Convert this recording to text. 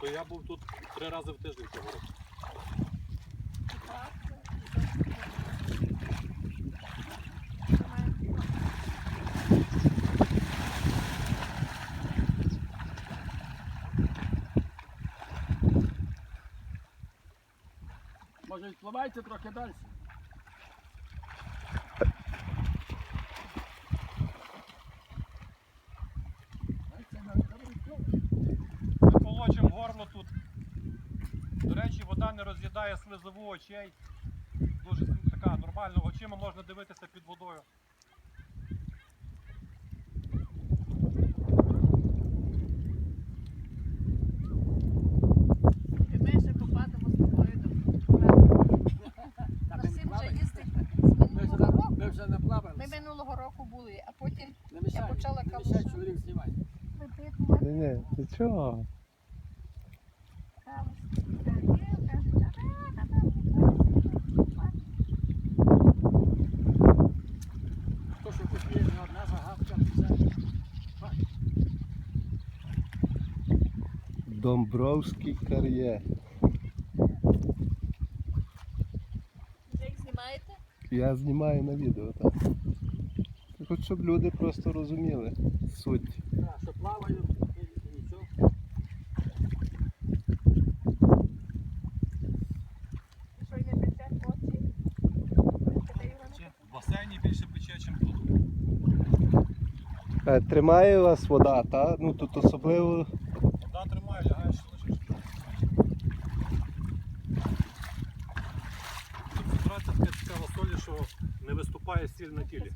то я був тут три рази в тиждень цього року. Може відпливайте трохи далі. До речі, вода не роз'їдає слизову очей. Дуже така нормально, очима можна дивитися під водою. Ми минулого року. були, а потім Не мішай, почала не мішай, чоловік знімає. Ні, ні, ти чого? Домбровський кар'єр. Їх знімаєте? Я знімаю на відео, так. Хоч щоб люди просто розуміли суть. Так, що плаваю, нічого. Що й не пече очі? В басейні більше пече, ніж тут. Е, Тримає вас вода, та? Ну тут особливо не виступає стіль на тілі.